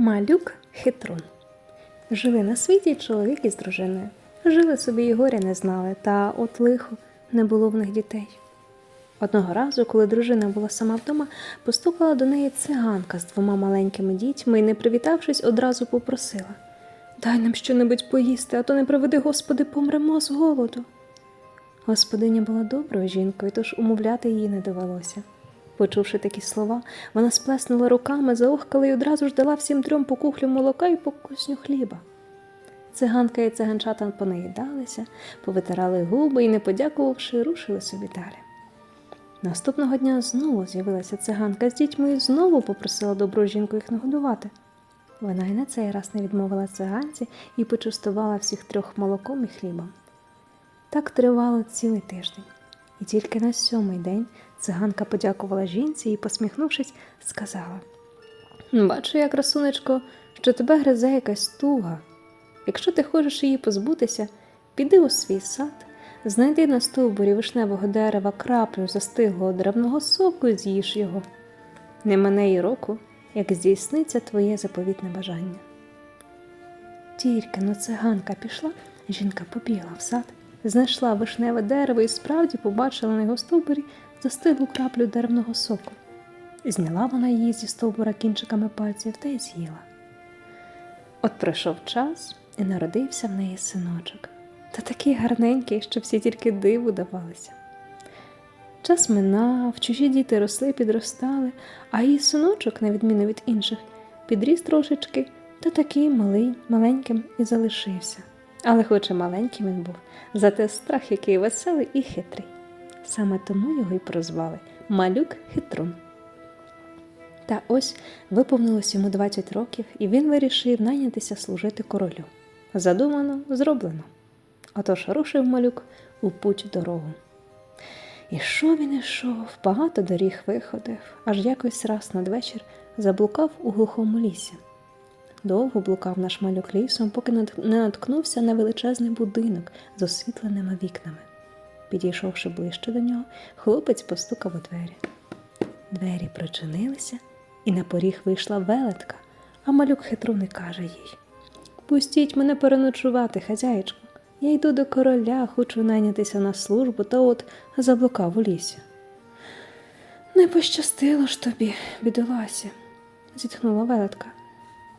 Малюк хитрун. Жили на світі чоловік із дружиною. Жили собі і горя не знали, та от лихо не було в них дітей. Одного разу, коли дружина була сама вдома, постукала до неї циганка з двома маленькими дітьми і, не привітавшись, одразу попросила Дай нам щонебудь поїсти, а то не приведи, Господи, помремо з голоду. Господиня була доброю жінкою, тож умовляти її не довелося. Почувши такі слова, вона сплеснула руками, заохкала і одразу ж дала всім трьом по кухлю молока і по кусню хліба. Циганка і циганчата понаїдалися, повитирали губи і, не подякувавши, рушили собі далі. Наступного дня знову з'явилася циганка з дітьми і знову попросила добру жінку їх нагодувати. Вона й на цей раз не відмовила циганці і почастувала всіх трьох молоком і хлібом. Так тривало цілий тиждень. І тільки на сьомий день циганка подякувала жінці і, посміхнувшись, сказала: Бачу, я, красунечко, що тебе гризе якась туга. Якщо ти хочеш її позбутися, піди у свій сад, знайди на стовбурі вишневого дерева краплю застиглого деревного соку і з'їж його. Не мене й року, як здійсниться твоє заповітне бажання. Тільки но циганка пішла, жінка побігла в сад, знайшла вишневе дерево і справді побачила на його стовбурі застиглу краплю деревного соку. Зняла вона її зі стовбура кінчиками пальців та й з'їла. От пройшов час і народився в неї синочок, та такий гарненький, що всі тільки диву давалися. Час минав, чужі діти росли, підростали, а її синочок, на відміну від інших, підріс трошечки, та такий малий, маленьким і залишився. Але хоч і маленьким він був, зате страх який веселий і хитрий. Саме тому його й прозвали Малюк Хитрун. Та ось виповнилось йому 20 років, і він вирішив найнятися служити королю. Задумано, зроблено. Отож рушив малюк у путь дорогу. Ішов він ішов, багато доріг виходив, аж якось раз надвечір заблукав у глухому лісі. Довго блукав наш малюк лісом, поки не наткнувся на величезний будинок з освітленими вікнами. Підійшовши ближче до нього, хлопець постукав у двері. Двері прочинилися, і на поріг вийшла велетка, а малюк хитруни каже їй: Пустіть мене переночувати, хазяєчко. Я йду до короля, хочу найнятися на службу, та от заблукав у лісі. Не пощастило ж тобі, бідолася, зітхнула велетка.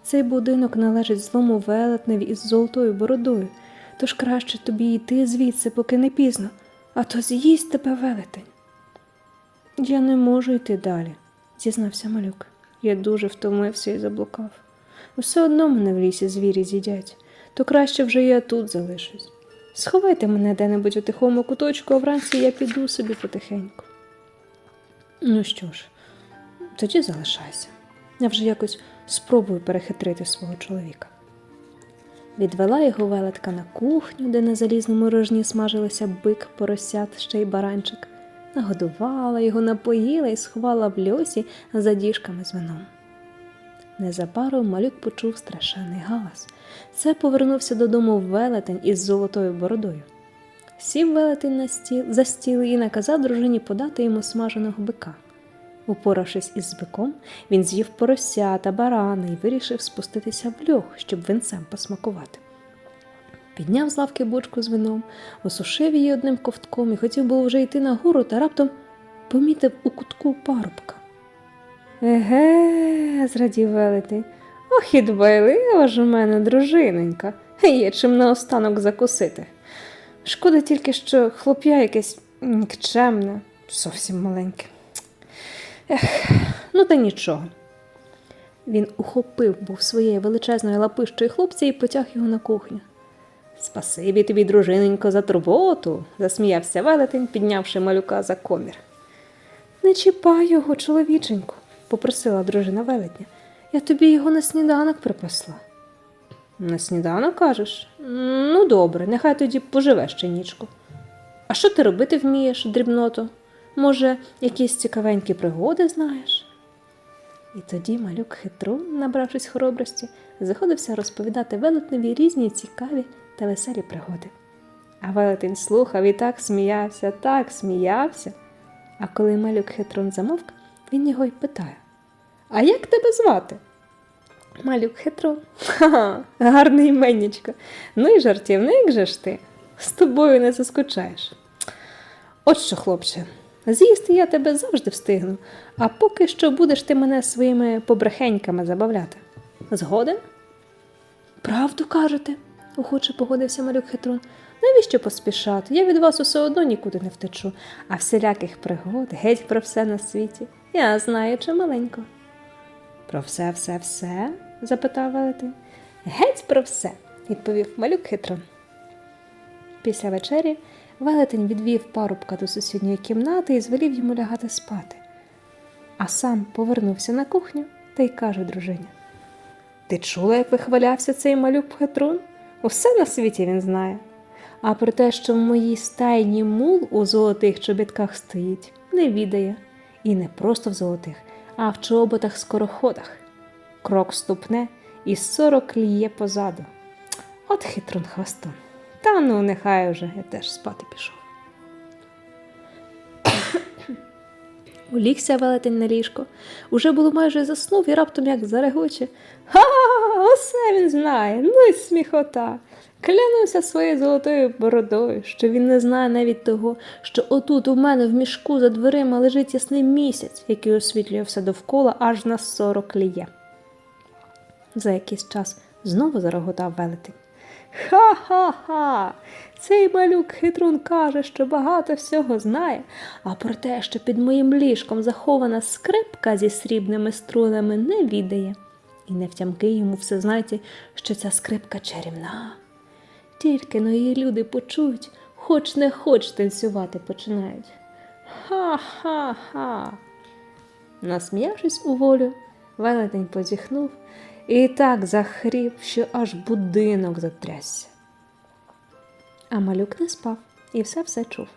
Цей будинок належить злому велетневі із золотою бородою, тож краще тобі йти звідси, поки не пізно, а то з'їсть тебе велетень. Я не можу йти далі, зізнався малюк. Я дуже втомився і заблукав. Усе одно мене в лісі звірі з'їдять, то краще вже я тут залишусь. Сховайте мене де-небудь у тихому куточку, а вранці я піду собі потихеньку. Ну що ж, тоді залишайся. Я вже якось спробую перехитрити свого чоловіка. Відвела його велетка на кухню, де на залізному рожні смажилися бик, поросят, ще й баранчик. Нагодувала його, напоїла і сховала в льосі за діжками з вином. Незабаром малюк почув страшенний галас. Це повернувся додому велетень із золотою бородою. Сів велетень на стіл, за стіл і наказав дружині подати йому смаженого бика. Упоравшись із биком, він з'їв порося та барани і вирішив спуститися в льох, щоб винцем посмакувати. Підняв з лавки бочку з вином, осушив її одним ковтком і хотів було вже йти нагору, та раптом помітив у кутку парубка. Еге, зрадів велетень. Ох, і дбайлива ж у мене дружиненька. Є чим наостанок закусити. Шкода тільки, що хлоп'я якесь нікчемне, зовсім маленьке. Ех, ну та нічого. Він ухопив був своєю величезною лапищою хлопця і потяг його на кухню. Спасибі тобі, дружиненько, за турботу, засміявся велетень, піднявши малюка за комір. Не чіпай його, чоловіченьку, попросила дружина велетня. Я тобі його на сніданок припасла. На сніданок кажеш? Ну, добре, нехай тоді поживе ще нічку. А що ти робити вмієш, дрібното? Може, якісь цікавенькі пригоди знаєш? І тоді малюк хитрун, набравшись хоробрості, заходився розповідати велетневі різні цікаві та веселі пригоди. А велетень слухав і так сміявся, так сміявся. А коли малюк хитрун замовк, він його й питає: А як тебе звати? Малюк хитро. Ха-ха, гарне іменнячко. Ну і жартівник же ж ти. З тобою не заскучаєш. От що, хлопче, з'їсти я тебе завжди встигну, а поки що будеш ти мене своїми побрехеньками забавляти. Згоден? Правду кажете, охоче погодився малюк хитрун. Навіщо поспішати? Я від вас усе одно нікуди не втечу, а всіляких пригод, геть про все на світі. Я знаю чималенько. Про все, все, все? запитав велетень. Геть про все, відповів малюк хитрун. Після вечері велетень відвів парубка до сусідньої кімнати і звелів йому лягати спати. А сам повернувся на кухню та й каже дружині. Ти чула, як вихвалявся цей малюк хитрун? Усе на світі він знає. А про те, що в моїй стайні мул у золотих чобітках стоїть, не відає. І не просто в золотих, а в чоботах скороходах. Крок ступне і сорок ліє позаду. От хитрун хвостом. Та ну, нехай уже я теж спати пішов. Улігся велетень на ліжко. Уже було майже заснув і раптом як зарегоче. Ха, усе він знає, ну й сміхота. Клянуся своєю золотою бородою, що він не знає навіть того, що отут у мене в мішку за дверима лежить ясний місяць, який освітлює все довкола аж на сорок ліє. За якийсь час знову зареготав велетень. Ха-ха-ха! Цей малюк хитрун каже, що багато всього знає, а про те, що під моїм ліжком захована скрипка зі срібними струнами, не відає. І не втямки йому все знаєте, що ця скрипка чарівна. Тільки но її люди почують, хоч не хоч танцювати починають. Ха-ха-ха. Насміявшись у волю, велетень позіхнув і так захріп, що аж будинок затрясся. А малюк не спав і все все чув.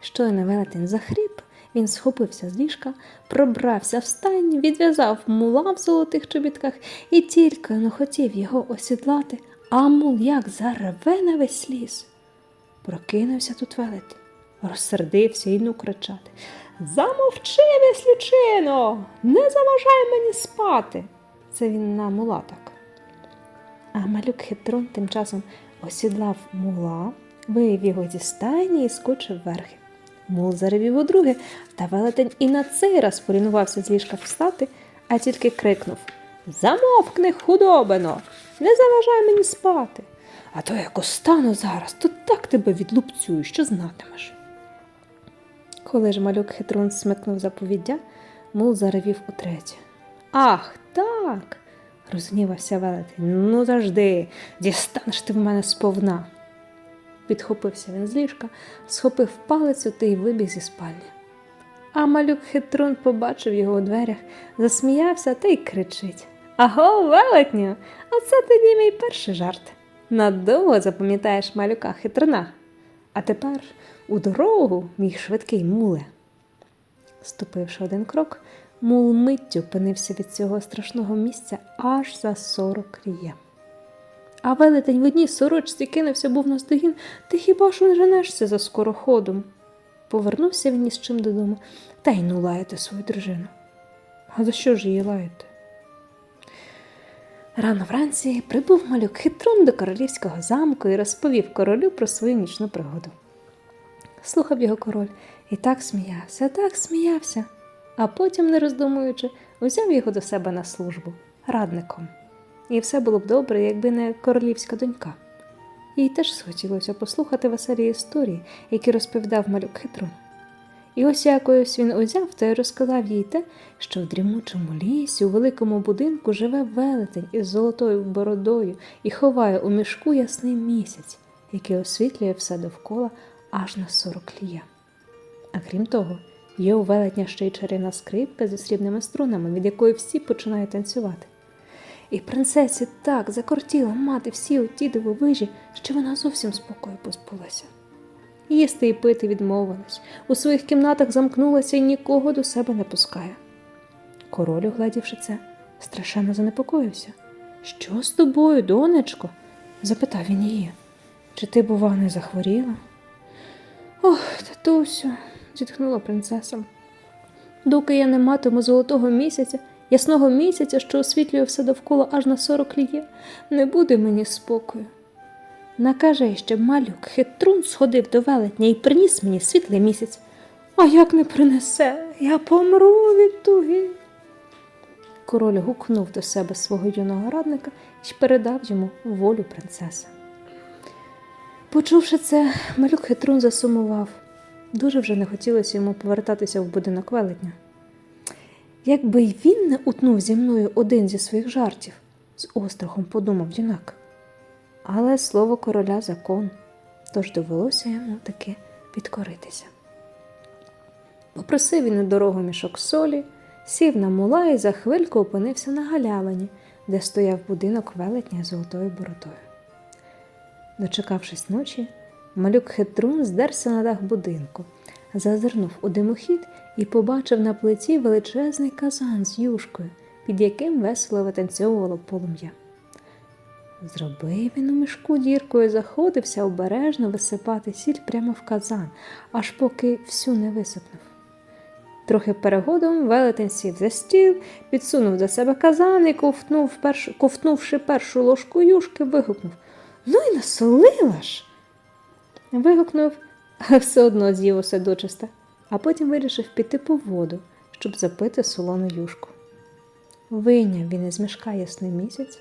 Щойно велетень захріп, він схопився з ліжка, пробрався в стайню, відв'язав мула в золотих чобітках і тільки но хотів його осідлати, а мул як зареве на весь ліс. Прокинувся тут велетень, розсердився і ну кричати. Замовчи, веслючино, не заважай мені спати. Це він на мула так. А малюк хитрун тим часом осідлав мула, вивів його зі стайні і скочив верхи. Мул заревів удруге, та велетень і на цей раз полінувався з ліжка встати, а тільки крикнув Замовкни, худобино, не заважай мені спати. А то як остану зараз, то так тебе відлупцюю, що знатимеш. Коли ж малюк хитрун смикнув заповіддя, мул заревів утретє. Ах, так. розгнівався велетень. Ну завжди, дістанеш ти в мене сповна. Підхопився він з ліжка, схопив палицю та й вибіг зі спальні. А малюк хитрун побачив його у дверях, засміявся та й кричить Аго, велетню, оце тоді мій перший жарт. Надовго запам'ятаєш малюка хитруна. А тепер у дорогу, мій швидкий муле. Ступивши один крок, мул миттю опинився від цього страшного місця аж за сорок ліє. А велетень в одній сорочці кинувся був на стогін, ти хіба ж не женешся за скороходом? Повернувся він ні чим додому, та й ну лаяти свою дружину. А за що ж її лаяти? Рано вранці прибув малюк хитрун до королівського замку і розповів королю про свою нічну пригоду. Слухав його король і так сміявся, так сміявся, а потім, не роздумуючи, узяв його до себе на службу радником. І все було б добре, якби не королівська донька. Їй теж схотілося послухати веселі історії, які розповідав малюк хитрун. І ось якось він узяв та й розказав їй те, що в дрімучому лісі, у великому будинку живе велетень із золотою бородою і ховає у мішку ясний місяць, який освітлює все довкола аж на сорок лія. А крім того, є у велетня ще й чарівна скрипка зі срібними струнами, від якої всі починають танцювати. І принцесі так закортіла мати всі оті дивовижі, що вона зовсім спокою позбулася. Їсти і пити відмовилась, у своїх кімнатах замкнулася і нікого до себе не пускає. Король, угледівши це, страшенно занепокоївся. Що з тобою, донечко? запитав він її. Чи ти, бува, не захворіла? Ох, татусю, зітхнула принцеса. Доки я не матиму золотого місяця, ясного місяця, що освітлює все довкола аж на сорок ліє, не буде мені спокою. Накажи, щоб малюк хитрун сходив до велетня і приніс мені світлий місяць. А як не принесе, я помру від туги. Король гукнув до себе свого юного радника і передав йому волю принцеси. Почувши це, малюк хитрун засумував. Дуже вже не хотілося йому повертатися в будинок велетня. Якби й він не утнув зі мною один зі своїх жартів, з острахом подумав юнак. Але слово короля закон, тож довелося йому таки підкоритися. Попросив він на дорогу мішок солі, сів на мула і за хвильку опинився на галявині, де стояв будинок велетня золотою бородою. Дочекавшись ночі, малюк хитрун здерся на дах будинку, зазирнув у димохід і побачив на плиті величезний казан з юшкою, під яким весело витанцьовувало полум'я. Зробив він у мішку дірку і заходився обережно висипати сіль прямо в казан, аж поки всю не висипнув. Трохи перегодом велетень сів за стіл, підсунув до себе казан і ковтнув першу, ковтнувши першу ложку юшки, вигукнув Ну й насолила ж. Вигукнув, але все одно з'їв усе дочиста, а потім вирішив піти по воду, щоб запити солону юшку. Вийняв він із мішка ясний місяць,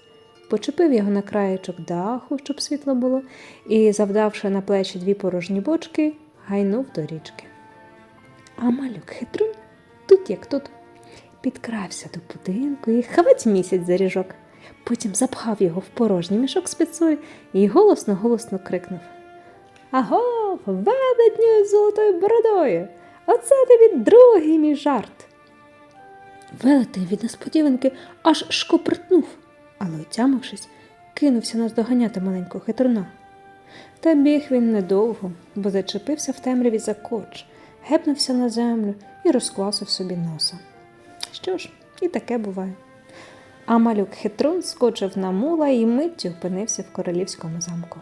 почепив його на краєчок даху, щоб світло було, і, завдавши на плечі дві порожні бочки, гайнув до річки. А малюк хитрун, тут як тут, підкрався до будинку і хавать місяць за ріжок. Потім запхав його в порожній мішок з пицою і голосно-голосно крикнув. Аго, ведедню з золотою бородою! Оце тобі другий мій жарт. Велетень від несподіванки аж шкопритнув, але, отямившись, кинувся наздоганяти маленького хитруна. Та біг він недовго, бо зачепився в темряві за корч, гепнувся на землю і розквасив собі носа. Що ж, і таке буває. А малюк хитрун скочив на мула і миттю опинився в королівському замку.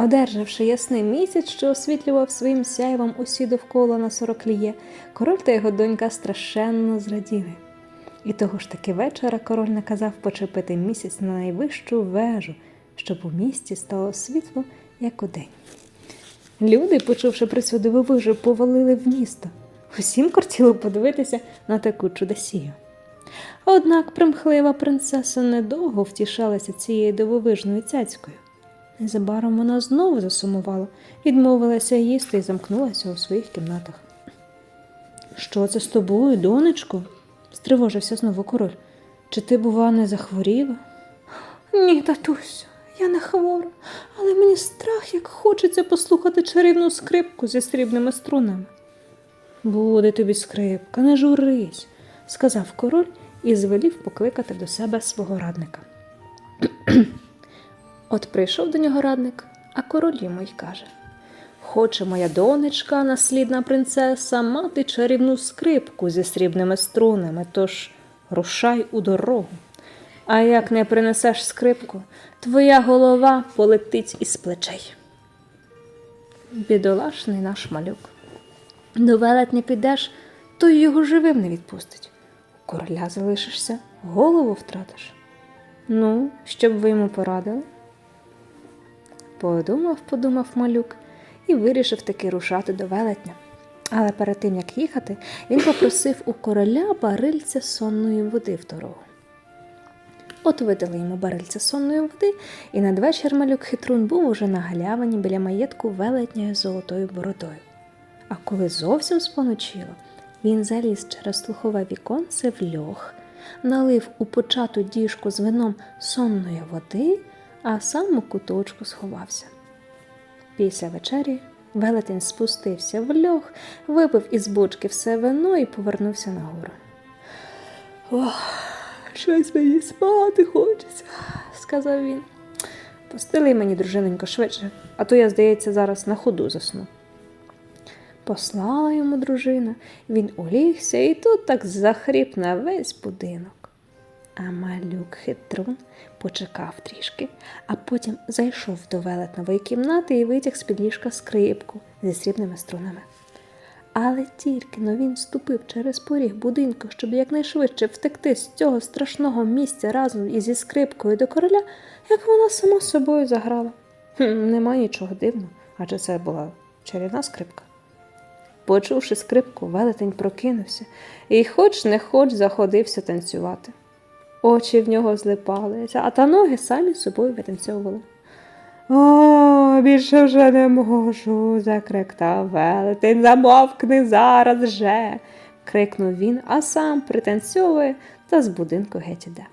Одержавши ясний місяць, що освітлював своїм сяйвом усі довкола на сорок ліє, король та його донька страшенно зраділи. І того ж таки вечора король наказав почепити місяць на найвищу вежу, щоб у місті стало світло, як удень. Люди, почувши про цю дивовижу, повалили в місто. Усім кортіло подивитися на таку чудосію. Однак примхлива принцеса недовго втішалася цією дивовижною цяцькою. Незабаром вона знову засумувала, відмовилася їсти і замкнулася у своїх кімнатах. Що це з тобою, донечко? стривожився знову король. Чи ти, бува, не захворіла? Ні, татусю, я не хвора, але мені страх, як хочеться послухати чарівну скрипку зі срібними струнами. Буде тобі скрипка, не журись, сказав король і звелів покликати до себе свого радника. От прийшов до нього радник, а король йому й каже Хоче моя донечка, наслідна принцеса, мати чарівну скрипку зі срібними струнами, тож рушай у дорогу. А як не принесеш скрипку, твоя голова полетить із плечей. Бідолашний наш малюк. До велетня підеш, то його живим не відпустить. У короля залишишся, голову втратиш. Ну, що б ви йому порадили? Подумав, подумав малюк і вирішив таки рушати до велетня. Але перед тим як їхати, він попросив у короля барильця сонної води в дорогу. От видали йому барильця сонної води, і надвечір малюк хитрун був уже на галявині біля маєтку велетня з золотою бородою. А коли зовсім споночило, він заліз через слухове віконце в льох, налив у почату діжку з вином сонної води, а сам у куточку сховався. Після вечері велетень спустився в льох, випив із бочки все вино і повернувся нагору. Ох, щось мені спати хочеться, сказав він. Постели мені, дружиненько, швидше, а то я, здається, зараз на ходу засну. Послала йому дружина, він улігся і тут так захріп на весь будинок. А малюк хитрун почекав трішки, а потім зайшов до велетнової кімнати і витяг з під ліжка скрипку зі срібними струнами. Але тільки но він ступив через поріг будинку, щоб якнайшвидше втекти з цього страшного місця разом із зі скрипкою до короля, як вона сама собою заграла. Нема нічого дивного, адже це була чарівна скрипка. Почувши скрипку, велетень прокинувся і, хоч не хоч, заходився танцювати. Очі в нього злипалися, а та ноги самі з собою витанцьовували. О, більше вже не можу, закриктав велетень. Замовкни зараз же. крикнув він, а сам пританцьовує та з будинку геть іде.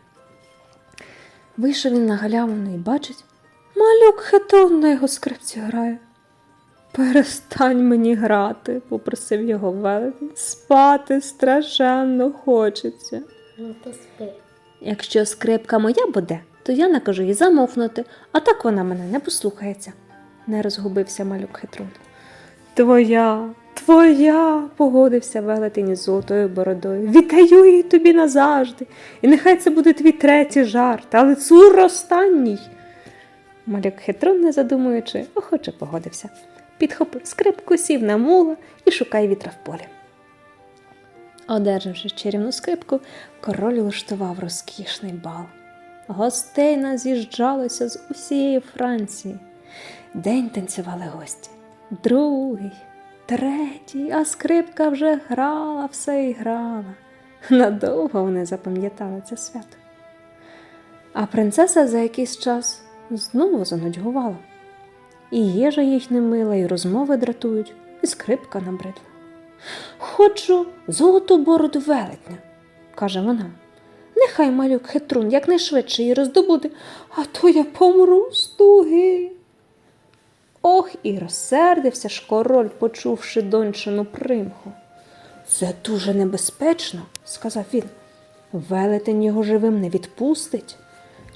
Вийшов він на галявину і бачить, малюк хетон на його скрипці грає. Перестань мені грати, попросив його велетень. Спати страшенно хочеться. Ну то спи. Якщо скрипка моя буде, то я накажу їй замовкнути, а так вона мене не послухається, не розгубився малюк хитрун. Твоя, твоя, погодився велетень із золотою бородою. Віддаю її тобі назавжди, і нехай це буде твій третій жарт, але цур останній. Малюк хитрун, не задумуючи, охоче погодився. Підхопив скрипку, сів на мула і шукає вітра в полі. Одержавши чарівну скрипку, король влаштував розкішний бал. Гостей наз'їжджалося з усієї Франції. День танцювали гості, другий, третій, а скрипка вже грала, все і грала. Надовго вони запам'ятали це свято. А принцеса за якийсь час знову занудьгувала. І їжа їх не мила, і розмови дратують, і скрипка набридла. Хочу золоту бороду велетня, каже вона. Нехай малюк хитрун якнайшвидше її роздобуде, а то я помру з туги. Ох, і розсердився ж король, почувши дончину примху. Це дуже небезпечно, сказав він. Велетень його живим не відпустить.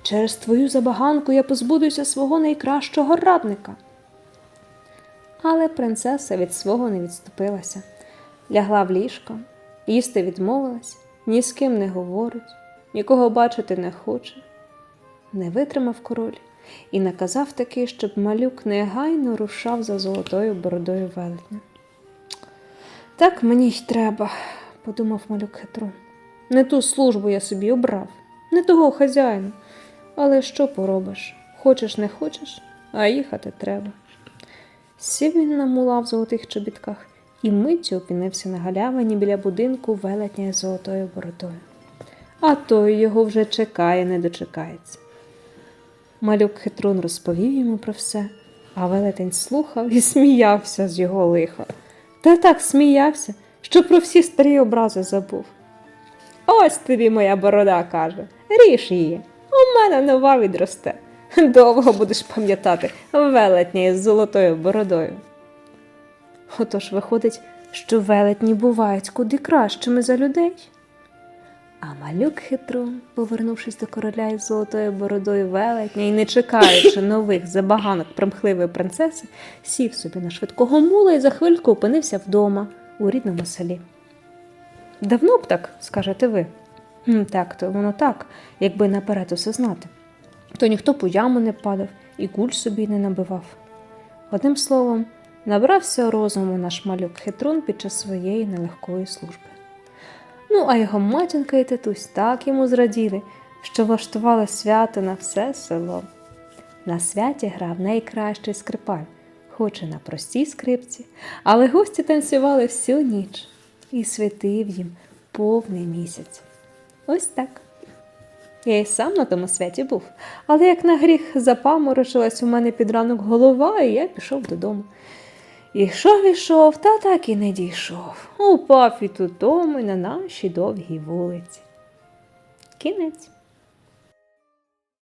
Через твою забаганку я позбудуся свого найкращого радника. Але принцеса від свого не відступилася, лягла в ліжко, їсти відмовилась, ні з ким не говорить, нікого бачити не хоче. Не витримав король і наказав таки, щоб малюк негайно рушав за золотою бородою велетня. Так мені й треба, подумав малюк хитрун. Не ту службу я собі обрав, не того хазяїна. Але що поробиш? Хочеш, не хочеш, а їхати треба. Сів він на мула в золотих чобітках і миттю опінився на галявині біля будинку велетня з золотою бородою. А той його вже чекає, не дочекається. Малюк хитрун розповів йому про все, а велетень слухав і сміявся з його лиха. Та так сміявся, що про всі старі образи забув. Ось тобі моя борода, каже, ріж її. У мене нова відросте. Довго будеш пам'ятати велетня із золотою бородою. Отож виходить, що велетні бувають куди кращими за людей. А малюк хитро, повернувшись до короля із золотою бородою велетня і не чекаючи нових забаганок примхливої принцеси, сів собі на швидкого мула і за хвильку опинився вдома у рідному селі. Давно б так, скажете ви. Так, то воно так, якби наперед усе знати. То ніхто по яму не падав і куль собі не набивав. Одним словом, набрався розуму наш малюк хитрун під час своєї нелегкої служби. Ну, а його матінка і титусь так йому зраділи, що влаштували свято на все село. На святі грав найкращий скрипаль, хоч і на простій скрипці, але гості танцювали всю ніч і світив їм повний місяць. Ось так. Я й сам на тому святі був, але як на гріх запаморочилась у мене під ранок голова, і я пішов додому. Ішов, ішов, та так і не дійшов. Упав додому, і на нашій довгій вулиці. Кінець.